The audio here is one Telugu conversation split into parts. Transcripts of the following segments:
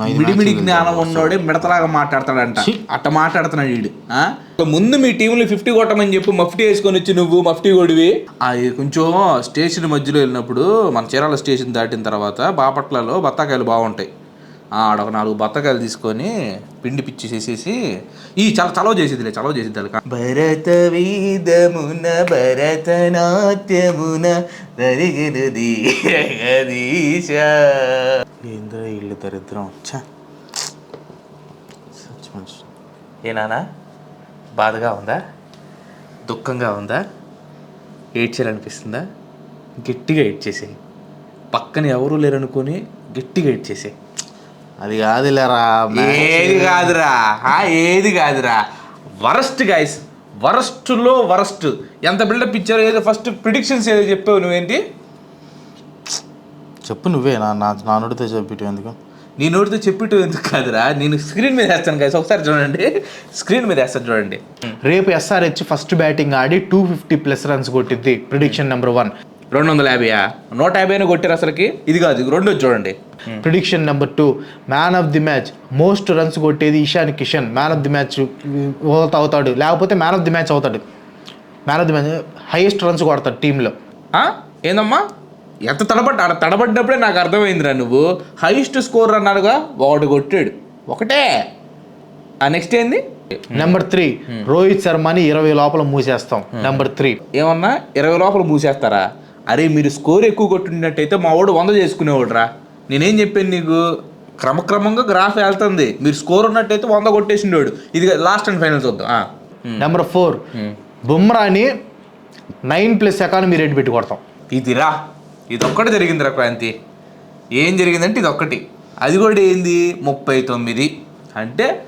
మిడిమిడి జ్ఞానం ఉన్నోడే మిడతలాగా మాట్లాడతాడంట. అట్ట మాట్లాడుతున్నాడు వీడు ఆ? ముందు మీ టీంలో ఫిఫ్టీ కొట్టమని చెప్పి మఫ్టీ వేసుకొని వచ్చి నువ్వు మఫ్టీ కొడివి. అది కొంచెం స్టేషన్ మధ్యలో వెళ్ళినప్పుడు మన చీరాల స్టేషన్ దాటిన తర్వాత బాపట్లలో బత్తాకాయలు బాగుంటాయి. ఆ, ఒక నాలుగు బత్తకాయలు తీసుకొని పిండి పిచ్చి చేసేసి ఈ చాలా చలవ చేసేదిలే చలవ చేసేది భరత వీదమున భరతనాట్యమున జరిగినది జగదీశ. ఇల్లు దరిద్రం? వచ్చా సచ్ బాధగా ఉందా? దుఃఖంగా ఉందా? ఏడ్చాలనిపిస్తుందా? గట్టిగా ఏడ్చేసేయి. పక్కన ఎవరూ లేరనుకొని గట్టిగా ఏడ్చేసేయి. అది కాదులేరా ఏది కాదురా? ఆ, ఏది కాదురా? వరస్ట్ గైస్ వరస్ట్లో వరస్ట్. ఎంత బిల్డప్ ఇచ్చారో ఏదో ఫస్ట్ ప్రిడిక్షన్స్ ఏదో చెప్పావు నువ్వేంటి? చెప్పు నువ్వే నా నా నోటితో చెప్పిట్టు ఎందుకు? నీ నోటితో చెప్పిట్టు ఎందుకు కాదురా? నేను స్క్రీన్ మీద వేస్తాను గైస్ ఒకసారి చూడండి. స్క్రీన్ మీద వేస్తాను చూడండి. రేపు ఎస్ఆర్హెచ్ ఫస్ట్ బ్యాటింగ్ ఆడి టూ ఫిఫ్టీ ప్లస్ రన్స్ కొట్టింది ప్రిడిక్షన్ నెంబర్ వన్ రెండు వందల యాభైయా? నూట యాభైనే కొట్టారు అసలుకి? ఇది కాదు రెండు చూడండి. Prediction number two man of the match most runs కొట్టేది Ishan Kishan. Man of the match అవుతాడు. లేకపోతే మ్యాన్ ఆఫ్ ది మ్యాచ్ అవుతాడు. Man of the match highest runs కొడతాడు టీంలో? ఏందమ్మా? ఎంత తడబడ్డా తడబడ్డప్పుడే నాకు అర్థమైందిరా నువ్వు. హైయెస్ట్ స్కోర్ అన్నాడుగా ఒకటి కొట్టాడు. ఒకటే. ఆ నెక్స్ట్ ఏంది? నెంబర్ త్రీ రోహిత్ శర్మని ఇరవై లోపల మూసేస్తాం. నెంబర్ త్రీ ఏమన్నా? ఇరవై లోపల మూసేస్తారా? అరే మీరు స్కోర్ ఎక్కువ కొట్టినట్టయితే మా వాడు వంద చేసుకునేవాడు రా నేనేం చెప్పాను నీకు? క్రమక్రమంగా గ్రాఫ్ వెళ్తుంది. మీరు స్కోర్ ఉన్నట్టయితే వంద కొట్టేసిండేవాడు. ఇది లాస్ట్ అండ్ ఫైనల్ చూద్దాం. ఆ. నెంబర్ ఫోర్ బుమ్రాని నైన్ ప్లస్ ఎకానమీ రేట్ పెట్టి కొడతాం. ఇదిరా ఇది ఒక్కటి జరిగిందిరా క్రాంతి. ఏం జరిగిందంటే ఇది ఒక్కటి అది కూడా ఏంది? ముప్పై తొమ్మిది. అంటే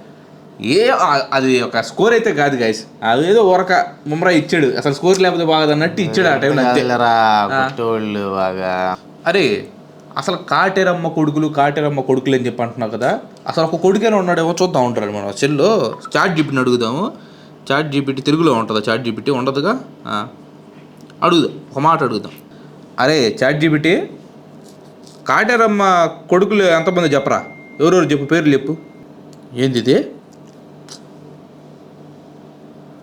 ఏ అది ఒక స్కోర్ అయితే కాదు గైస్ అదేదో ఊరక ముమ్రా ఇచ్చాడు. అసలు స్కోర్ లేకపోతే బాగా అన్నట్టు ఇచ్చాడు ఆ టైంలో బాగా. అరే అసలు కాటేరమ్మ కొడుకులు కాటేరమ్మ కొడుకులు అని చెప్పి అంటున్నావు కదా. అసలు ఒక కొడుకైనా ఉన్నాడేమో చూద్దాం ఉంటాడు మనం చెల్లో. చాట్ జీపీటీని అడుగుదాము. చాట్ జీపీటీ తెలుగులో ఉంటుందా? చాట్ జీపీటీ ఉండదుగా. అడుగుదాం. ఒక మాట అడుగుదాం. అరే చాట్ జీపీటీ కాటేరమ్మ కొడుకులు ఎంతమంది చెప్పరా? ఎవరెవరు చెప్పు పేర్లు చెప్పు. ఏంది ఇది?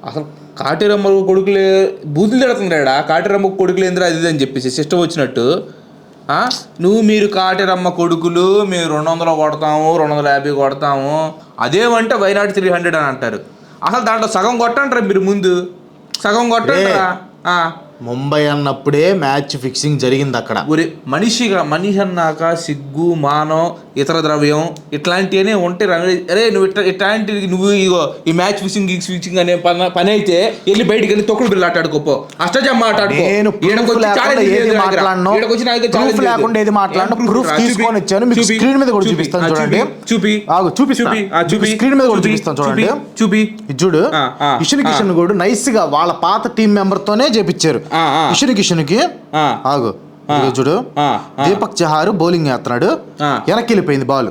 అసలు కాటేరమ్మ కొడుకులే బూతులు తిడుతుంటాడా కాటేరమ్మ కొడుకులు ఏందిరా అది అని చెప్పేసి సిస్టమ్ వచ్చినట్టు? నువ్వు మీరు కాటేరమ్మ కొడుకులు మేము రెండు వందలు కొడతాము రెండు వందల యాభై కొడతాము. అదేమంటే వైనాట్ త్రీ హండ్రెడ్ అని అంటారు. అసలు దాంట్లో సగం కొట్టంటారా మీరు ముందు. సగం కొట్టంటారా. ముంబై అన్నప్పుడే మ్యాచ్ ఫిక్సింగ్ జరిగింది అక్కడ ఒరే మనిషిగా మనిషి అన్నాక సిగ్గు మానం ఇతర ద్రవ్యం ఇట్లాంటివనే ఉంటే రంగడి అరే నువ్వు ఇట్లా ఇట్లాంటి నువ్వు ఇగో ఈ మ్యాచ్ ఫిక్సింగ్ గిక్స్ ఫిక్సింగ్ అనే పని పని అయితే వెళ్ళి బయటికి వెళ్ళి తొక్కుడు బిల్లు ఆటాడుకోపో అష్టజమ్మ ఆటాడుకో నేను లేకుండా ఏది. మాట్లాడను. తీసుకొని. వచ్చాను. మీకు మీద కూడా. చూపిస్తాను చూడండి. చూపి ఆగు. చూపి చూపి మీద కూడా చూపి. చూపిస్తాను చూడండి. చూపి చూడు. కిషన్ కూడా నైస్గా వాళ్ళ పాత టీం మెంబర్ తోనే చేపించారు ఇషన్ కిషన్కి. ఆగు. చూడు. దీపక్ చహార్ బౌలింగ్ వేస్తున్నాడు. వెనక్కి వెళ్ళిపోయింది బాల్.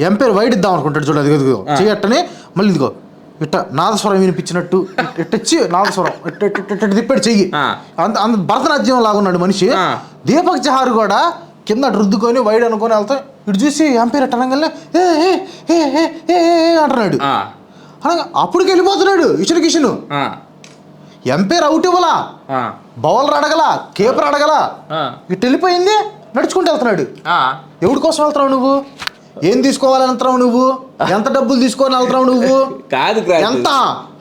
ఎంపైర్ వైడ్ ఇద్దాం అనుకుంటాడు చూడు ఇదిగో చేయట్టని మళ్ళీ ఇదిగో. ఇట్ట నాదస్వరం వినిపించినట్టు. ఇట్ట- ఇట్ట ఇచ్చి నాదస్వరం. ఇట్ట తిప్పాడు చెయ్యి. అంత అంత భరతనాట్యం లాగా ఉన్నాడు మనిషి. దీపక్ చహార్ కూడా కింద రుద్దుకొని వైడ్ అనుకొని వెళ్తా ఇటు చూసి ఎంపైర్ అట్ట అనగానే ఏ ఏ అంటున్నాడు. అనగా అప్పటికి వెళ్ళిపోతున్నాడు ఇషన్ కిషన్. ఎంపైర్ అవుట్ ఇవ్వలా బౌలర్ అడగలా కేపర్ అడగలా ఇటు వెళ్ళిపోయింది నడుచుకుంటూ వెళ్తున్నాడు. ఎవడి కోసం వెళ్తున్నావు నువ్వు? ఏం తీసుకోవాలని వెళ్తున్నావు నువ్వు? ఎంత డబ్బులు తీసుకొని వెళ్తున్నావు నువ్వు? కాదు. ఎంత?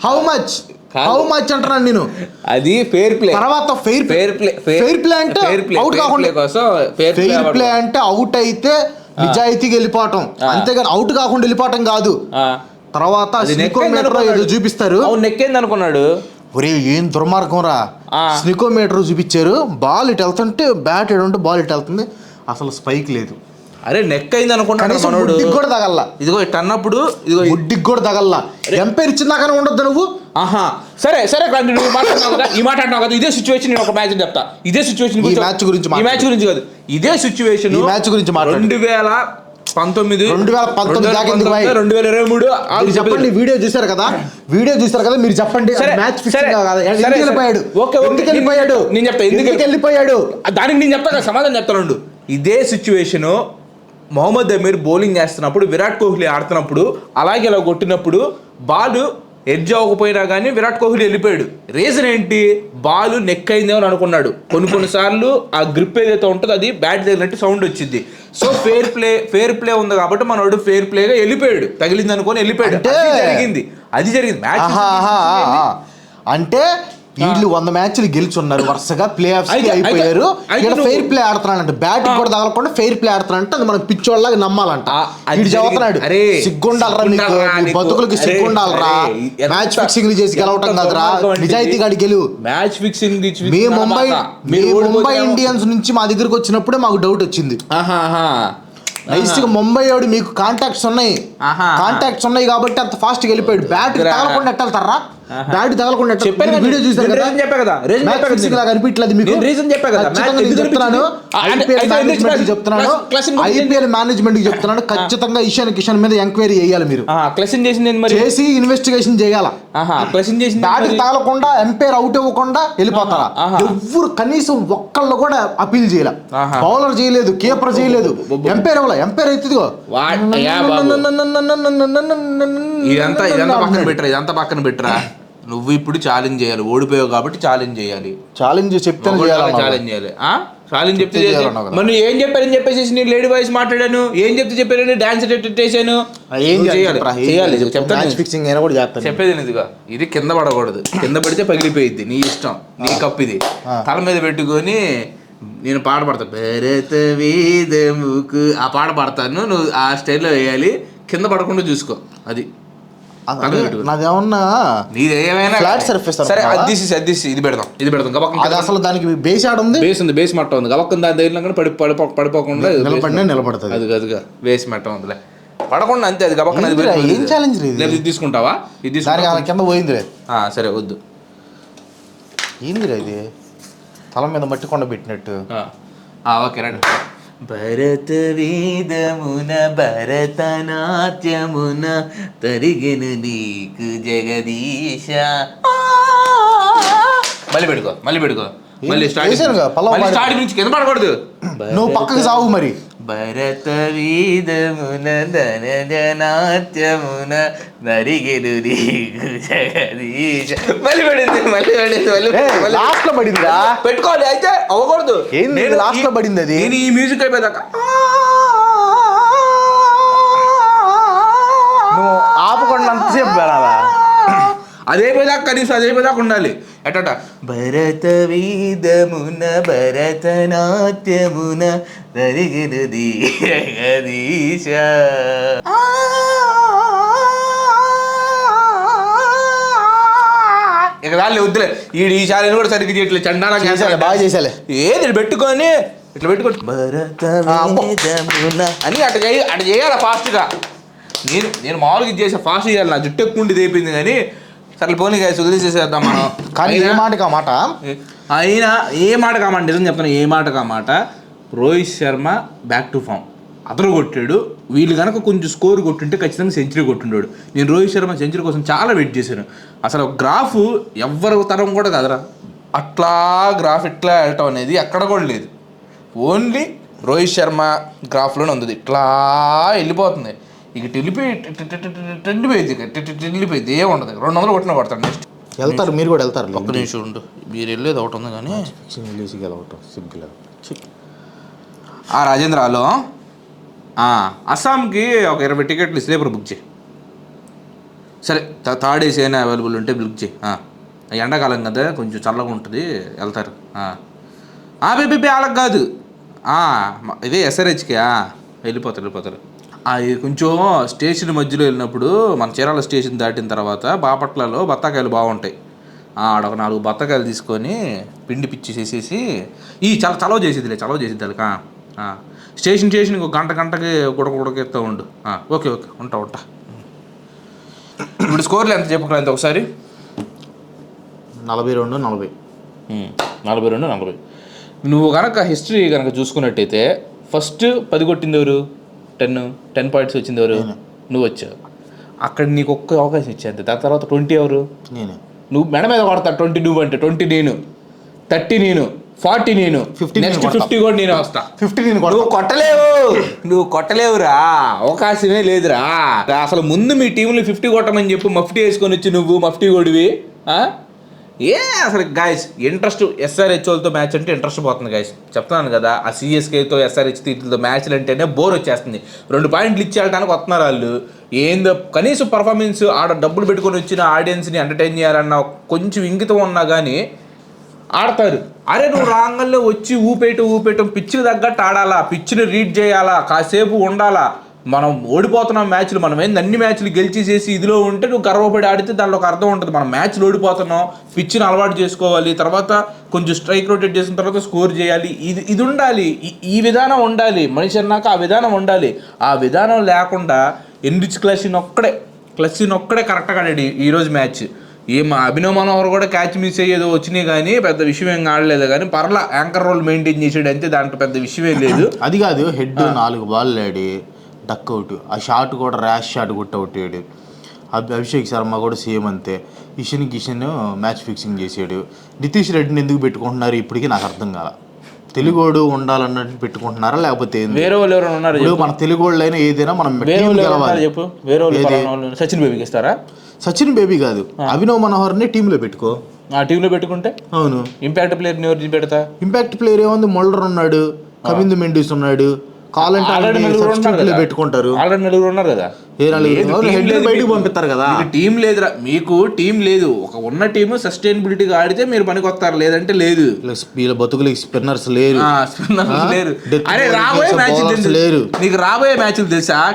How much. హౌ మచ్ అంటున్నాను నేను. అది ఫేర్ ప్లే తర్వాత fair fair play fair play అంటే అవుట్ కాకుండా కోసం ఫెయిర్ ప్లే అంటే అవుట్ అయితే నిజాయితీగా వెళ్ళిపోవటం. అంతేగాని అవుట్ కాకుండా వెళ్ళిపోవటం కాదు. తర్వాత ఏదో. చూపిస్తారు. నెక్కేంది అనుకున్నాడు? ఒరే ఏం దుర్మార్గం రా. స్నికోమీటర్ చూపించారు. బాల్ ఇటు వెళ్తుంటే బ్యాట్ ఇటు ఉంటే బాల్ ఇటు వెళ్తుంది. అసలు స్పైక్ లేదు. అరే నెక్ అయింది ముడ్డికి కూడా తగల్లా. ఇదిగో ఇట్ అన్నప్పుడు ఇదిగో ముడ్డికి కూడా తగల్లా. ఎంపైర్ ఇచ్చిందాకనే ఉండొద్దు నువ్వు? ఆహా. సరే సరే కదా ఈ మాట అంటున్నావు కదా ఇదే సిచ్యువేషన్ నేను ఒక మ్యాచ్ చెప్తా. ఇదే సిచ్యువేషన్ ఈ match గురించి ఈ. మ్యాచ్ గురించి కాదు. ఇదే సిచ్యువేషన్ ఈ match గురించి మాట్లాడు. రెండు వేల పంతొమ్మిది రెండు వేల పంతొమ్మిది? రెండు వేల ఇరవై మూడు చెప్పండి వీడియో చూసారు కదా? వీడియో చూసారు కదా? మీరు చెప్పండి మ్యాచ్. వెళ్ళిపోయాడు? ఓకే. ఎందుకు వెళ్ళిపోయాడు? నేను చెప్తా, ఎందుకు వెళ్ళిపోయాడు? దానికి నేను చెప్తా సమాధానం చెప్తాను ఇదే సిచ్యువేషన్ మొహమ్మద్ అమీర్ బౌలింగ్ వేస్తున్నప్పుడు విరాట్ కోహ్లీ ఆడుతున్నప్పుడు అలాగే ఇలా కొట్టినప్పుడు బాల్ ఎడ్జ్ అవ్వకపోయినా కానీ విరాట్ కోహ్లీ వెళ్ళిపోయాడు. రీజన్ ఏంటి? బాల్ నెక్ అయిందేమో అని అనుకున్నాడు. కొన్ని కొన్ని సార్లు ఆ గ్రిప్ ఏదైతే ఉంటుందో అది బ్యాట్ తగిలినట్టు సౌండ్ వచ్చింది. So fair play fair play ఉంది కాబట్టి మనోడు ఫేర్ ప్లేగా వెళ్ళిపోయాడు. తగిలింది అనుకొని వెళ్ళిపోయాడు జరిగింది. అది జరిగింది. మ్యాచ్. అంటే వీళ్ళు వంద మ్యాచ్లు గెలుచున్నారు. వరుసగా ప్లే అయితే- అయిపోయారు. ఇక్కడ ఫెయిర్ ప్లే ఆడుతున్నాడంట. బ్యాట్ కూడా తగలకుండా ఫెయిర్ ప్లే ఆడుతున్నాడంటే. అది మనం పిచ్చోళ్ళగా నమ్మాలంట. వీడు. చదువుతున్నాడు. సిగ్గుండాలరా నీకు. బతుకులకి సిగ్గుండాలరా. మ్యాచ్ ఫిక్సింగ్ చేసి గెలవటం కాదురా. నిజాయితీ. గాడి గెలువు మ్యాచ్ ఫిక్సింగ్ మీ ముంబై మీ ముంబై ఇండియన్స్ నుంచి మా దగ్గరికి వచ్చినప్పుడే మాకు డౌట్ వచ్చింది. నైస్గా ముంబై వాడు మీకు కాంటాక్ట్స్ ఉన్నాయి. కాంటాక్ట్స్ ఉన్నాయి కాబట్టి అంత ఫాస్ట్గా వెళ్ళిపోయాడు. బ్యాట్ తగలకుండా ఎట్టెళ్తారా? ఆహా. బ్యాట్ తగలకుండా చెప్పాను వీడియో చూసారు నేను కదా? చెప్పా కదా, మ్యాచ్ చెప్పా కదా. లాగా అనిపించలేదు మీకు? reason చెప్పా కదా, చెప్తున్నాను. అంటే- ఐపీఎల్ మేనేజ్మెంట్ ఎందుకు చెప్తున్నాను. చెప్తున్నాను ఖచ్చితంగా ఇషాన్ కిషన్ మీద ఎంక్వైరీ చేయాలి మీరు. క్లసింగ్ చేసింది మరి? చేసి ఇన్వెస్టిగేషన్ చేయాల? చేసింది బ్యాట్ మరి? తగలకుండా ఎంపైర్ అవుట్ ఇవ్వకుండా వెళ్ళిపోతారా. ఎవ్వరు కనీసం ఒక్కళ్ళు కూడా అపీల్ చేయలే. బౌలర్ చేయలేదు కీపర్ చేయలేదు. ఎంపైర్ ఇవ్వలే ఎంపైర్ బాబు. ఇదంతా ఇదంతా పక్కన పెట్టరా ఇదంతా పక్కన పెట్టరా. నువ్వు ఇప్పుడు ఛాలెంజ్ చేయాలి ఓడిపోయావు కాబట్టి ఛాలెంజ్ చేయాలి. ఛాలెంజ్ చెప్తాను చేయాలన్నా ఛాలెంజ్ చేయాలి. ఆ? ఛాలెంజ్ చెప్తే చెప్తే. మరి నువ్వు ఏం చెప్పారని చెప్పేసి నేను లేడీ వాయిస్ మాట్లాడాను? ఏం చెప్తే చెప్పారని డాన్స్ చేశాను? ఏం చేయాలి చేయాలి? చెప్తాను. ఫిక్సింగ్ అయినా కూడా చేస్తాను. చెప్పేది ఇదిగా ఇది కింద పడకూడదు. కింద పడితే పగిలిపోయిద్ది నీ ఇష్టం నీ కప్పు ఇది. తల మీద పెట్టుకొని నేను పాట పాడతా. భరత వేదముకు ఆ పాట పాడతాను నువ్వు ఆ స్టైల్లో వేయాలి. కింద పడకుండా చూసుకో అదే, నాదేమన్నా నీది ఏమైనా Flat surface సరే? అది తీసి అది తీసి ఇది పెడదాం. ఇది పెడదాం. గబక్కన అది అసలు దానికి బేస్ ఆడ ఉంది? బేస్ ఉంది బేస్ మట్ట ఉంది. గబక్కన దాని దగ్గర కానీ పడి పడిపో పడిపోకుండా నిలబడినా నిలబడుతుంది. అది అదిగా వేసి మట్ట ఉందిలే. పడకుండా అంతే అది పెట్టుకొని ఏం ఇది? లేదు, ఇది తీసుకుంటావా? ఇది కింద పోయిందిరే. ఆ, సరే వద్దు. ఏందిరా ఇది? తల మీద మట్టి కొండ పెట్టినట్టు. ఓకే రండి. భరత వేదమున భరతనాట్యమున తరిగిన నీకు జగదీశ. మళ్ళీ పెడుకో మళ్ళీ పెడుకో మళ్ళీ స్టార్టింగ్ పాడి- స్టార్టింగ్ నుంచి కింద పడకూడదు. నువ్వు పక్కకి సావు మరి. భరత వీదమున ధనజనాట్యమున నరిగెను నీకు జగదీశ. మళ్ళీ పడింది మళ్ళీ పడింది మళ్ళీ మళ్ళీ లాస్ట్లో పడిందిరా? పెట్టుకోవాలి అయితే అవ్వకూడదు. ఏంది నేను ఈ- లో పడింది అది? నేను ఈ మ్యూజిక్ అయిపోయాక నువ్వు ఆపకుండా అంతసేపు పెరాలా అదే పోదాక కనీసం అదే పోదాక ఉండాలి. ఎట్టట భరత వీదమున భరతనాట్యమున జరిగినది జగదీశ ఇక దాన్ని వద్దులే. ఈ ఈ కూడా సరిగ్గా చేయట్లేదు చండాలా చేశాలే బాగా చేశాలే ఏది పెట్టుకొని? ఇట్లా వేదమున అని అట్లా చేయ అట్లా చేయాలి ఫాస్ట్గా నేను నేను మామూలుగా చేసా ఫాస్ట్ చేయాలి. నా జుట్టు ఎక్కువ ఉండి తెప్పింది కానీ సరే పోనీ గాయ వదిలేసేసేద్దాం మనం. కానీ ఏ మాట? అయినా ఏ మాట? కామాట నిజం చెప్తాను ఏ మాట? కామాట Rohit Sharma back to form అతను కొట్టాడు వీళ్ళు కనుక కొంచెం స్కోర్ కొట్టుంటే ఖచ్చితంగా సెంచరీ కొట్టుండాడు నేను రోహిత్ శర్మ సెంచరీ కోసం చాలా వెయిట్ చేశాను. అసలు గ్రాఫ్ ఎవ్వరి తరం కూడా కదరా. అట్లా గ్రాఫ్ ఇట్లా వెళ్ళటం అనేది ఎక్కడ కూడా లేదు. ఓన్లీ రోహిత్ శర్మ గ్రాఫ్లోనే ఉంది ఇట్లా వెళ్ళిపోతుంది. ఇక వెళ్ళిపోయింది ఇక. వెళ్ళిపోయింది ఏం ఉండదు రెండు వందలు కొట్టిన పడతాడు నెక్స్ట్ వెళ్తారు మీరు కూడా వెళ్తారు ఒక్క నిమిషం ఉండు. మీరు వెళ్ళేది ఒకటి ఉంది కానీ. సిగ్గులు ఆ రాజేంద్రలో అస్సాంకి ఒక ఇరవై టికెట్లు స్లీపర్ బుక్ చేయి. సరే థర్డ్ ఏసీ అయినా అవైలబుల్ ఉంటే బుక్ చేయి. ఎండాకాలం కదా కొంచెం చల్లగా ఉంటుంది వెళ్తారు. ఆ. బేబీ వాళ్ళకి కాదు. ఇదే ఎస్ఆర్హెచ్కి వెళ్ళిపోతారు వెళ్ళిపోతారు. కొంచెం స్టేషన్ మధ్యలో వెళ్ళినప్పుడు మన చీరాల స్టేషన్ దాటిన తర్వాత బాపట్లలో బత్తాకాయలు బాగుంటాయి. ఆ, ఆడ ఒక నాలుగు బత్తాకాయలు తీసుకొని పిండి పిచ్చి చేసేసి ఈ చాలా చలవ చేసేదిలే చలవ చేసేది ఆ. స్టేషన్ స్టేషన్ ఒక గంట గంటకి గుడక గుడకెత్తా ఉండు. ఓకే ఓకే ఉంటా ఉంటా. ఇప్పుడు స్కోర్లు ఎంత చెప్పుకోలేదు ఒకసారి? నలభై రెండు నలభై. నలభై రెండు నలభై. నువ్వు కనుక హిస్టరీ కనుక చూసుకున్నట్టయితే ఫస్ట్ పది కొట్టింది ఎవరు? టెన్ టెన్ పాయింట్స్ వచ్చింది ఎవరు? నువ్వు వచ్చావు. అక్కడ నీకు ఒక్క అవకాశం ఇచ్చేది దాని తర్వాత ట్వంటీ ఎవరు? నేనే. నువ్వు మెడ మీద కొడతా ట్వంటీ నువ్వు అంటే. ట్వంటీ నేను. థర్టీ నేను. ఫార్టీ నేను. 50 నేను నెక్స్ట్. ఫిఫ్టీ కూడా నేను వస్తా. ఫిఫ్టీ నేను నువ్వు కొట్టలేవు. నువ్వు కొట్టలేవురా. అవకాశమే లేదురా. అసలు ముందు మీ టీంలో ఫిఫ్టీ కొట్టమని చెప్పి మఫ్టీ వేసుకొని వచ్చి నువ్వు మఫ్టీ కొడివి? ఏ అసలు గాయస్ ఇంట్రెస్ట్ ఎస్ఆర్హెచ్ఓలతో మ్యాచ్ అంటే ఇంట్రెస్ట్ పోతుంది గాయస్ చెప్తున్నాను కదా ఆ సిఎస్కేతో ఎస్ఆర్హెచ్ వీటితో మ్యాచ్లు అంటేనే బోర్ వచ్చేస్తుంది. రెండు పాయింట్లు ఇచ్చేయడానికి వస్తున్నారు వాళ్ళు. ఏందో కనీసం పర్ఫార్మెన్స్ ఆడ డబ్బులు పెట్టుకొని వచ్చిన ఆడియన్స్ని ఎంటర్టైన్ చేయాలన్న కొంచెం ఇంగితం ఉన్నా కానీ ఆడతారు. అరే నువ్వు రాంగల్లో వచ్చి ఊపేయటం ఊపేయటం పిచ్చికి తగ్గట్టు ఆడాలా పిచ్చిని రీడ్ చేయాలా కాసేపు ఉండాలా? మనం ఓడిపోతున్నాం మ్యాచ్లు మనం ఏంది అన్ని మ్యాచ్లు గెలిచి చేసి ఇదిలో ఉంటే నువ్వు గర్వపడి ఆడితే దానిలో ఒక అర్థం ఉంటుంది. మనం మ్యాచ్లు ఓడిపోతున్నాం పిచ్చిని అలవాటు చేసుకోవాలి తర్వాత కొంచెం స్ట్రైక్ రొటేట్ చేసిన తర్వాత స్కోర్ చేయాలి. ఇది ఇది ఉండాలి. ఈ- విధానం ఉండాలి. మనిషి అన్నాక ఆ విధానం ఉండాలి. ఆ విధానం లేకుండా ఎన్రిచ్ క్లసిన్ ఒక్కడే క్లసిన్ ఒక్కడే కరెక్ట్గా ఆడాడు ఈ- ఈరోజు మ్యాచ్. ఏం అభినవ్ మనోహర్ కూడా క్యాచ్ మిస్ అయ్యేదో వచ్చినాయి కానీ పెద్ద విషయం ఏం ఆడలేదు. కానీ పర్లా యాంకర్ రోల్ మెయింటైన్ చేసాడు అంతే దాంట్లో పెద్ద విషయమే లేదు. అది కాదు హెడ్ నాలుగు బాల్ ఆడి డక్ అవుట్ ఆ షాట్ కూడా ర్యాష్ షాట్ కొట్టి అవుట్ అయ్యాడు అభి అభిషేక్ శర్మ కూడా సేమ్ అంతే. ఇషన్ కిషన్ మ్యాచ్ ఫిక్సింగ్ చేసాడు నితీష్ రెడ్డిని ఎందుకు పెట్టుకుంటున్నారు? ఇప్పటికీ నాకు అర్థం కాల. తెలుగోడు ఉండాలన్నట్టు పెట్టుకుంటున్నారా? లేకపోతే? వేరే వాళ్ళు ఎవరైనా ఉన్నారు ఇప్పుడు మన తెలుగు వాళ్ళైనా ఏదైనా మనం చెప్పు? వేరే వాళ్ళు సచిన్ బేబీకి ఇస్తారా సచిన్ బేబీ కాదు. అభినవ్ మనోహర్ని టీంలో పెట్టుకో. ఆ టీంలో పెట్టుకుంటే? అవును. ఇంపాక్ట్ ప్లేయర్ని ఎవరు పెడతా? ఇంపాక్ట్ ప్లేయర్ ఏముంది? మొల్డర్ ఉన్నాడు. కమింద్ మెండిస్ ఉన్నాడు. పెట్టుకుంటారు. ఆల్రెడీ నలుగురు ఉన్నారు కదా. బయటికి. పంపిస్తారు కదా. టీం లేదురా. మీకు టీం లేదు. ఒక ఉన్న టీం సస్టైనబిలిటీగా ఆడితే మీరు పనికి వస్తారు. లేదంటే లేదు. వీళ్ళ- బతుకులకి స్పిన్నర్స్ లేరు? లేరు. అరే రాబోయే తెలుసా, మ్యాచ్ లేరు. నీకు రాబోయే మ్యాచ్లు తెలుసా?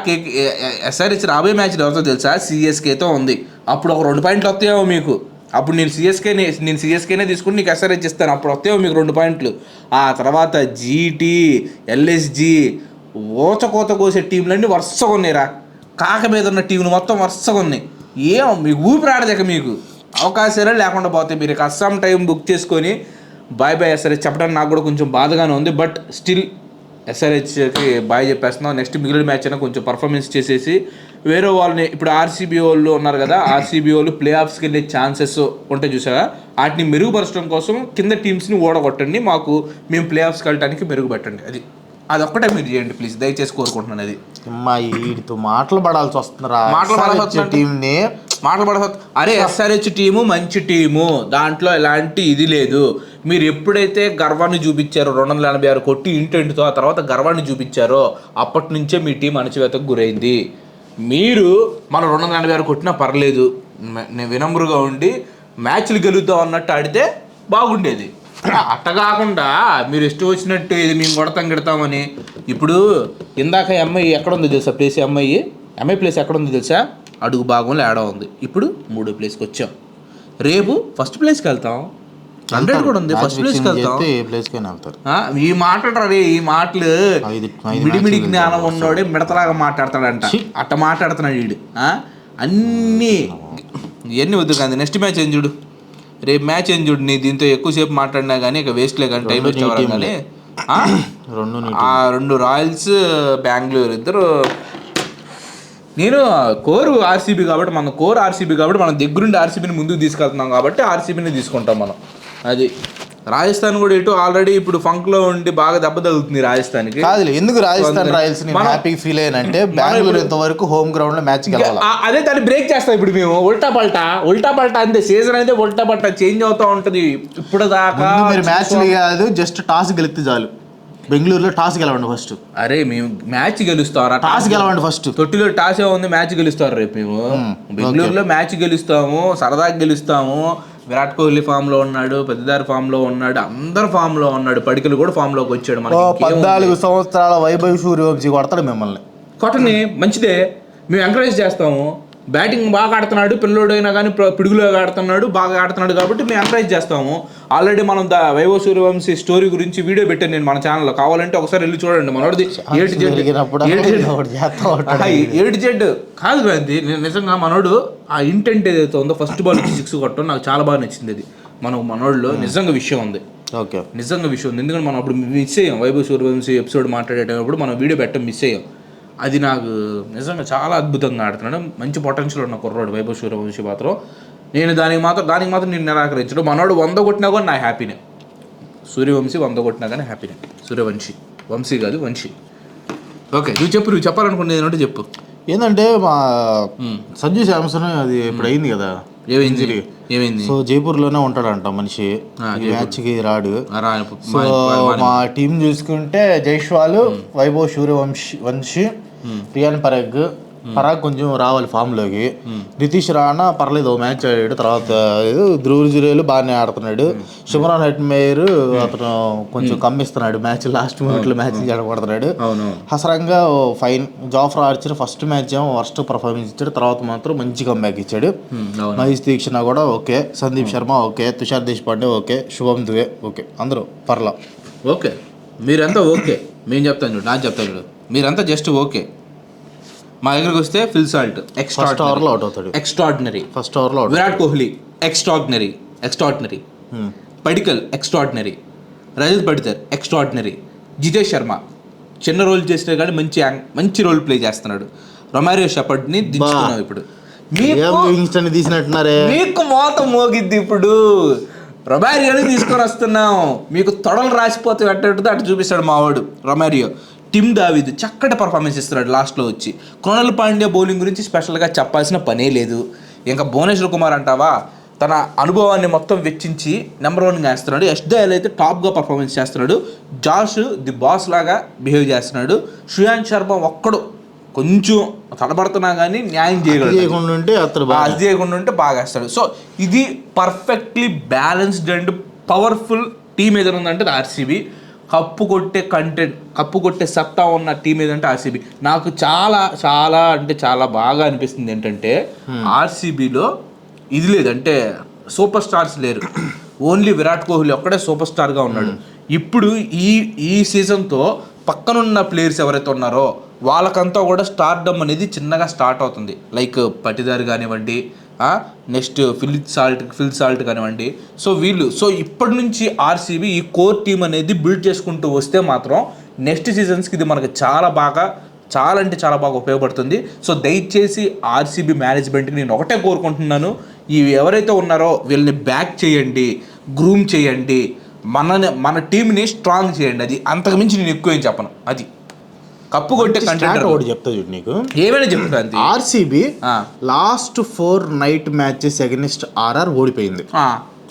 ఎస్ఆర్హెచ్ రాబోయే మ్యాచ్లు ఎవరితో తెలుసా? సిఎస్కేతో ఉంది. అప్పుడు ఒక రెండు పాయింట్లు వస్తాయేమో మీకు. అప్పుడు నేను సిఎస్కేనే నేను సిఎస్కేనే తీసుకుని నీకు ఎస్ఆర్హెచ్ ఇస్తాను. అప్పుడు వస్తాయేమో మీకు రెండు పాయింట్లు. ఆ తర్వాత జీటీ ఎల్ఎస్జి ఓచకోత కోసే టీంలన్నీ వరుసగా ఉన్నాయిరా. కాక మీద ఉన్న టీంలు మొత్తం వరుసగా ఉన్నాయి. ఏం మీకు ఊపిరాడదక మీకు అవకాశాలే లేకుండా పోతాయి. మీరు అస్సాం టైం బుక్ చేసుకొని బాయ్ బాయ్ ఎస్ఆర్హెచ్ చెప్పడానికి నాకు కూడా కొంచెం బాధగానే ఉంది. బట్ స్టిల్ ఎస్ఆర్హెచ్కి బాయ్ చెప్పేస్తున్నాం. నెక్స్ట్ మిగిలిన మ్యాచ్ అయినా కొంచెం పర్ఫార్మెన్స్ చేసేసి వేరే వాళ్ళని ఇప్పుడు ఆర్సీబీ వాళ్ళు ఉన్నారు కదా ఆర్సీబీ వాళ్ళు ప్లే ఆఫ్స్కి వెళ్ళే ఛాన్సెస్ ఉంటాయి చూసారా వాటిని మెరుగుపరచడం కోసం కింద టీమ్స్ని ఓడగొట్టండి. మాకు మేము ప్లే ఆఫ్స్కి వెళ్ళడానికి మెరుగుపెట్టండి. అది. అదొక్కటే మీరు చేయండి ప్లీజ్ దయచేసి కోరుకుంటున్నాను అది. అమ్మా వీడితో మాటలు పడాల్సి వస్తుందిరా. మాటలు పడాల్సి వస్తుందంటే? టీం ని మాట్లాడబడ అరే ఎస్ఆర్హెచ్ టీము మంచి టీము. దాంట్లో ఎలాంటి ఇది లేదు. మీరు ఎప్పుడైతే గర్వాన్ని చూపించారో రెండు వందల ఎనభై ఆరు కొట్టి ఇంటెంట్తో ఆ తర్వాత గర్వాన్ని చూపించారో అప్పటి నుంచే మీ టీం అణచివేతకు గురైంది. మీరు మనం రెండు వందల ఎనభై ఆరు కొట్టినా పర్లేదు. నేను వినమ్రుగా ఉండి మ్యాచ్లు గెలుద్దాం అన్నట్టు ఆడితే బాగుండేది. అట్ట కాకుండా మీరు ఇష్టం వచ్చినట్టు ఇది మేము కొడతాం గిడతామని. ఇప్పుడు ఇందాక అమ్మాయి ఎక్కడ ఉంది తెలుసా ప్లేస్ అమ్మాయి అమ్మాయి ప్లేస్ ఎక్కడ ఉంది తెలుసా? అడుగు భాగంలో ఏడ ఉంది. ఇప్పుడు మూడో ప్లేస్కి వచ్చాం. రేపు ఫస్ట్ ప్లేస్కి వెళ్తాం. హండ్రెడ్ కూడా ఉంది ఫస్ట్ ప్లేస్కి వెళ్తాం. ఏ ప్లేస్ కైనా వెళ్తారు. ఈ మాటలు రే ఈ మాటలు. మిడిమిడి జ్ఞానం ఉన్నోడే మిడతలాగా మాట్లాడతాడంట. అట్ట మాట్లాడుతున్నాడు వీడు? అన్నీ. ఇవన్నీ వద్దు కానీ నెక్స్ట్ మ్యాచ్ ఏం చూడు. రేపు మ్యాచ్ ఏం చూడు నీ దీంతో ఎక్కువసేపు మాట్లాడినా కానీ ఇక వేస్ట్లే కానీ టైం వచ్చేవారు team కానీ. రెండు రెండు రాయల్స్ బెంగళూరు ఇద్దరు. నేను కోరు ఆర్సీబీ కాబట్టి మన కోర్ ఆర్సీబీ కాబట్టి మన దగ్గరుండి ఆర్సీబీని ముందుకు తీసుకెళ్తున్నాం కాబట్టి ఆర్సీబీని తీసుకుంటాం మనం. అది రాజస్థాన్ కూడా ఎటు ఆల్రెడీ ఇప్పుడు ఫంక్లో ఉండి బాగా దెబ్బ తగులుతుంది రాజస్థాన్కి. కాదులే ఎందుకు రాజస్థాన్ రాయల్స్ హ్యాపీ ఫీల్ అయ్యానంటే బెంగళూరు ఇంతవరకు హోమ్ గ్రౌండ్లో మ్యాచ్ అదే దాన్ని బ్రేక్ చేస్తాం ఇప్పుడు మేము. ఉల్టా పల్టా ఉల్టా పల్టా అంతే. సీజన్ అయితే ఉల్టా పల్టా చేంజ్ అవుతా ఉంటది. ఇప్పుడు దాకా మీరు మ్యాచ్లు కాదు జస్ట్ టాస్ గెలిస్తే చాలు. బెంగళూరులో టాస్ గెలవండి ఫస్ట్ అరే మేము మ్యాచ్ గెలుస్తారా? టాస్ గెలవండి ఫస్ట్ తొట్టిలో టాస్ ఏ ఉంది మ్యాచ్ గెలుస్తారు రేపు మేము. బెంగళూరులో మ్యాచ్ గెలుస్తాము సరదాగా గెలుస్తాము. విరాట్ కోహ్లీ ఫామ్లో ఉన్నాడు పెద్దదారి ఫామ్లో ఉన్నాడు అందరు ఫామ్లో ఉన్నాడు. పడికలు కూడా ఫామ్లోకి వచ్చాడు? పద్నాలుగు సంవత్సరాల వైభవ్ సూర్యవంశీ కొడతాడు మిమ్మల్ని. కొట్టని మంచిదే. మేము ఎంకరేజ్ చేస్తాము. బ్యాటింగ్ బాగా ఆడుతున్నాడు పిల్లోడు అయినా కానీ పిడుగులో ఆడుతున్నాడు బాగా ఆడుతున్నాడు కాబట్టి మేము ఎంకరేజ్ చేస్తాము. ఆల్రెడీ మనం ద వైభవ్ సూర్యవంశీ స్టోరీ గురించి వీడియో పెట్టాను నేను మన ఛానల్లో. కావాలంటే ఒకసారి వెళ్ళి చూడండి మనోడిది. ఏడు జెడ్ ఏడు జెడ్ కాదు గాంధీ నేను నిజంగా మనోడు ఆ ఇంటెంట్ ఏదైతే ఉందో ఫస్ట్ బాల్ ఇచ్చి సిక్స్ కొట్టడం నాకు చాలా బాగా నచ్చింది అది. మనం మనోడిలో నిజంగా విషయం ఉంది. ఓకే. నిజంగా విషయం ఉంది. ఎందుకంటే మనం అప్పుడు మిస్ అయ్యాం. వైభవ్ సూర్యవంశీ ఎపిసోడ్ మాట్లాడేటప్పుడు మనం వీడియో పెట్టడం మిస్ అయ్యాం. అది నాకు నిజంగా చాలా అద్భుతంగా ఆడుతున్నాడు. మంచి పొటెన్షియల్ ఉన్న కుర్రాడు వైభవ్ సూర్యవంశీ మాత్రం. నేను దానికి మాత్రం దానికి మాత్రం నేను నిరాకరించడం మనోడు వంద కొట్టినా కూడా నా హ్యాపీనే. సూర్యవంశీ వంద కొట్టినా కానీ హ్యాపీనే. సూర్యవంశీ. వంశీ కాదు వంశీ. ఓకే నువ్వు చెప్పు నువ్వు చెప్పాలనుకునేది ఏంటంటే చెప్పు. ఏంటంటే మా సంజు శాంసన్ అది ఇప్పుడు అయింది కదా. ఏమైంది? ఏమైంది? సో జైపూర్లోనే ఉంటాడంట మనిషి. మ్యాచ్కి రాడు. సో మా టీం చూసుకుంటే జైష్వాల్ వైభవ్ సూర్యవంశీ వంశీ రియాన్ పరాగ్ పరాగ్ కొంచెం రావాలి ఫామ్లోకి. నితీష్ రాణా పర్లేదు ఓ మ్యాచ్ ఆడాడు తర్వాత ధ్రువ జురేలు బాగానే ఆడుతున్నాడు. శుభరాన్ హెట్ మేయర్ అతను కొంచెం కమ్మిస్తున్నాడు మ్యాచ్ లాస్ట్ మినిట్లో match ఆడబడుతున్నాడు Hasaranga fine Jofra Archer first match ఏమో వర్స్ట్ పర్ఫార్మెన్స్ ఇచ్చాడు తర్వాత మాత్రం మంచి కంబ్యాక్ ఇచ్చాడు. మహేష్ దీక్షణ కూడా okay Sandeep Sharma okay Tushar Deshpande okay Shubham Dubey okay అందరూ పర్లా. ఓకే. మీరంతా ఓకే. మేము చెప్తాను చూడు నాకు చెప్తాను చూడు. మీరంతా జస్ట్ ఓకే మా దగ్గరికి వస్తే Phil Salt first extra out అవుతాడు. ఎక్స్ట్రాడినరీ ఫస్ట్ ఓవర్లో out Virat Kohli extraordinary extraordinary Padikkal extraordinary Rajat Patidar extraordinary Jitesh Sharma చిన్న రోల్ చేసినా కానీ మంచి యాంగ్- మంచి రోల్ ప్లే చేస్తున్నాడు. రొమారియో షపర్డ్ని దించుతున్నాం ఇప్పుడు. మీకు తీసినట్టున్నారే. మీకు మోత మోగిద్ది ఇప్పుడు. రొమారియోని తీసుకొని వస్తున్నాం మీకు తొడలు రాసిపోతే అట్టేట్టుతో అటు చూపిస్తాడు మావాడు. రొమారియో టిమ్ దావిద్ చక్కటి పర్ఫార్మెన్స్ ఇస్తున్నాడు లాస్ట్లో వచ్చి. క్రోనల్ పాండ్యా బౌలింగ్ గురించి స్పెషల్గా చెప్పాల్సిన పనే లేదు. ఇంకా భువనేశ్వర్ కుమార్ అంటావా? తన అనుభవాన్ని మొత్తం వెచ్చించి నెంబర్ వన్గా వేస్తున్నాడు. యష్ దయాల్ అయితే టాప్గా పర్ఫార్మెన్స్ చేస్తున్నాడు. జాష్ ది బాస్ లాగా బిహేవ్ చేస్తున్నాడు. శ్రేయాన్ శర్మ ఒక్కడు కొంచెం తడబడుతున్నా కానీ న్యాయం చేయగలడు ఉంటే అది చేయకుండా ఉంటే బాగా వేస్తాడు. సో ఇది perfectly balanced and powerful team ఏదైనా ఉందంటే ఆర్సీబీ కప్పు కొట్టే కంటెంట్ కప్పు కొట్టే సత్తా ఉన్న టీం ఏదంటే ఆర్సీబీ నాకు చాలా చాలా అంటే చాలా బాగా అనిపిస్తుంది ఏంటంటే ఆర్సీబీలో ఇది లేదు. అంటే సూపర్ స్టార్స్ లేరు. ఓన్లీ విరాట్ కోహ్లీ ఒక్కడే సూపర్ స్టార్గా ఉన్నాడు. ఇప్పుడు ఈ ఈ సీజన్తో పక్కనున్న ప్లేయర్స్ ఎవరైతే ఉన్నారో వాళ్ళకంతా కూడా స్టార్డమ్ అనేది చిన్నగా స్టార్ట్ అవుతుంది. లైక్ పటిదార్ కానివ్వండి next Phil Salt Phil Salt కానివ్వండి. సో వీళ్ళు సో ఇప్పటి నుంచి ఆర్సీబీ ఈ కోర్ టీం అనేది బిల్డ్ చేసుకుంటూ వస్తే మాత్రం నెక్స్ట్ సీజన్స్కి ఇది మనకు చాలా బాగా చాలా అంటే చాలా బాగా ఉపయోగపడుతుంది. సో దయచేసి ఆర్సీబీ మేనేజ్మెంట్కి నేను ఒకటే కోరుకుంటున్నాను. ఈ ఎవరైతే ఉన్నారో వీళ్ళని బ్యాక్ చేయండి గ్రూమ్ చేయండి మనని మన టీంని స్ట్రాంగ్ చేయండి. అది అంతకుమించి నేను ఎక్కువ ఏం చెప్పను. అది. కప్పు కొట్టే కంటెంట్ ఒకటి చెప్తా చూడు నీకు. ఏమైనా చెప్తా అంతే RCB. Last four night matches against RR ఓడిపోయింది.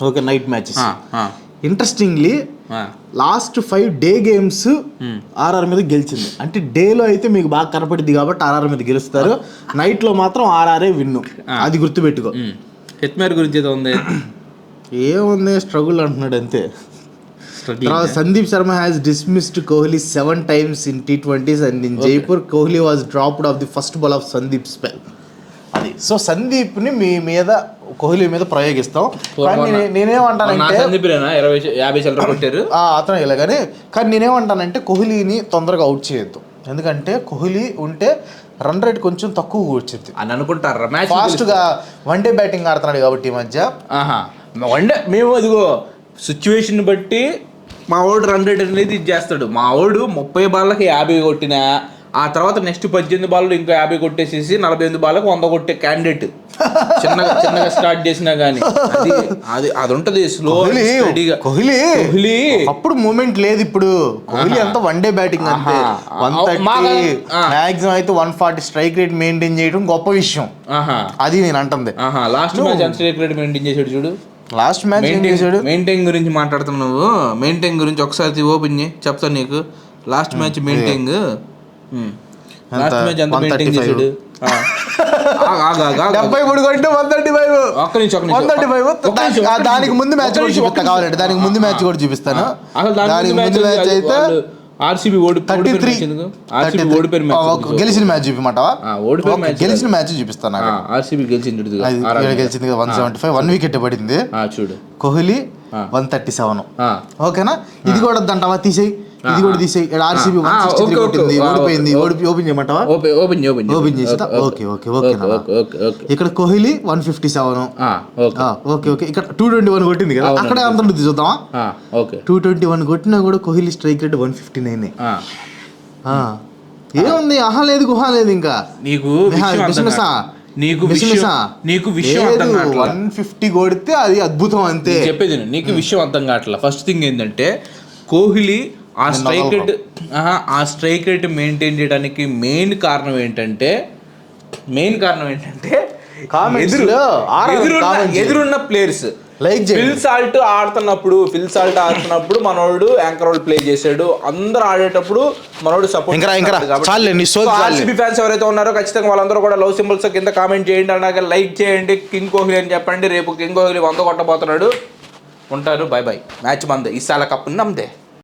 Okay night matches interestingly. Last five day games RR మీద గెలిచింది. అంటే డేలో అయితే మీకు బాగా కనపడింది కాబట్టి ఆర్ఆర్ మీద గెలుస్తారు. నైట్లో మాత్రం ఆర్ఆర్ఏ విన్ను అది గుర్తుపెట్టుకో. ఉమ్. హెత్మేర్ గురించి ఏదో ఉంది. ఏముంది స్ట్రగుల్ అంటున్నాడు అంతే. తర్వాత Sandeep Sharma has dismissed Kohli seven times in T twenties and in Jaipur Kohli was dropped off the first ball of Sandeep spell అది. సో సందీప్ని మీ మీద కోహ్లీ మీద ప్రయోగిస్తాం. కానీ నేనేమంటానంటే అతను ఇలాగని కానీ నేనేమంటానంటే కోహ్లీని తొందరగా అవుట్ చేయొద్దు. ఎందుకంటే కోహ్లీ ఉంటే రన్ రేట్ కొంచెం తక్కువ వచ్చింది అని అనుకుంటారా? మ్యాచ్ ఫాస్ట్గా వన్ డే బ్యాటింగ్ ఆడుతున్నాడు కాబట్టి ఈ మధ్య. ఆహా. వండే మేము అదిగో సిచ్యువేషన్ బట్టి మా వాడు రన్ రేట్ అనేది ఇది చేస్తాడు. మా వాడు ముప్పై బాళ్ళకి యాభై కొట్టిన ఆ తర్వాత నెక్స్ట్ పద్దెనిమిది బాళ్ళు ఇంకా యాభై కొట్టేసేసి నలభై ఎనిమిది బాళ్ళకి వంద కొట్టే క్యాండిడేట్ చిన్నగా చిన్నగా స్టార్ట్ చేసినా కానీ అది అది అది ఉంటది స్లో కోహ్లీ కోహ్లీ కోహ్లీ. అప్పుడు మూమెంట్ లేదు ఇప్పుడు. కోహ్లీ అంతా వన్ డే బ్యాటింగ్ అంతే. One thirty. మాక్సిమం అయితే one forty strike rate maintain చేయడం గొప్ప విషయం. అది నేను అంటుంది. Last match strike rate maintain చేసాడు చూడు? లాస్ట్ మ్యాచ్ ఏం చేశాడు? మెయింటైన్ గురించి మాట్లాడుతున్నావు నువ్వు. మెయింటైన్ గురించి ఒకసారి ఓపెన్ చేయి. చెప్తాను నీకు. లాస్ట్ మ్యాచ్ మెయింటైన్ లాస్ట్ ఎంత? మ్యాచ్ ఎంత 135. మెయింటైన్. డెబ్బై మూడు కొట్టి వన్ థర్టీ ఫైవ్ ఒక్క. వన్ థర్టీ ఫైవ్ దానికి. ముందు మ్యాచ్ కూడా నిమిషం, చూపిస్తా ఒక్క కావాలంటే. దానికి ముందు మ్యాచ్ కూడా చూపిస్తాను. దానికి ముందు మ్యాచ్ అయితే ఆర్సీబీ ఓడి థర్టీ త్రీ. ఆర్సీబీ ఓడిపోయిన మ్యాచ్ గెలిచిన మ్యాచ్ చూపిమంటావా? ఓడిపోయిన గెలిచిన మ్యాచ్ చూపిస్తాను ఆర్సీబీ గెలిచింది గెలిచింది one seventy five one wicket పడింది. చూడు. కోహ్లీ. One thirty seven. ఓకేనా? ఇది కూడా వద్దంటావా తీసేయి. ఇది కూడా తీసేయి. ఆర్సీబీ వన్ కొట్టింది. ఓడిపోయింది. ఓడిపి ఓపెన్ చేయమంటావా? ఓపెన్ ఓపెన్ ఓపెన్ చేసినా ఓకే ఓకే ఓకే ఇక్కడ కోహ్లీ వన్ ఫిఫ్టీ సెవెన్ ఆ, ఓకే. ఓకే ఇక్కడ టూ ట్వంటీ వన్ కొట్టింది కదా. అక్కడ ఎంత ఉంటుంది చూద్దామా? ఆ, ఓకే. టూ ట్వంటీ వన్ కొట్టినా కూడా Kohli strike rate one fifty nine ఆ. ఏముంది? ఆహా లేదు గుహ లేదు ఇంకా. నీకు బిజినెస్? నీకు? నీకు విషయం అర్థం కావట్లా. 150 కొడితే అది అద్భుతం అంతే. చెప్పేది విను. నీకు విషయం అర్థం కావట్లా ఫస్ట్ థింగ్ ఏంటంటే కోహ్లీ ఆ స్ట్రైక్ రేట్ ఆ స్ట్రైక్ రేట్ మెయింటైన్ చేయడానికి మెయిన్ కారణం ఏంటంటే మెయిన్ కారణం ఏంటంటే ఎదురున్న ప్లేయర్స్ చేయండి. ఫిల్ సాల్ట్ ఆడుతున్నప్పుడు ఫిల్ సాల్ట్ ఆడుతున్నప్పుడు మనోడు యాంకర్ రోల్ ప్లే చేశాడు. అందరూ ఆడేటప్పుడు మనోడు సపోర్ట్. ఆర్సీబీ ఫ్యాన్స్ ఎవరైతే ఉన్నారో ఖచ్చితంగా వాళ్ళందరూ కూడా లవ్ సింబల్స్ కింద కామెంట్ చేయండి. అలాగే లైక్ చేయండి. కింగ్ కోహ్లీ అని చెప్పండి. రేపు కింగ్ కోహ్లీ వంద కొట్టబోతున్నాడు. ఉంటారు. బాయ్ బాయ్ మ్యాచ్ మందే. ఈసాల కప్పు నమ్మదే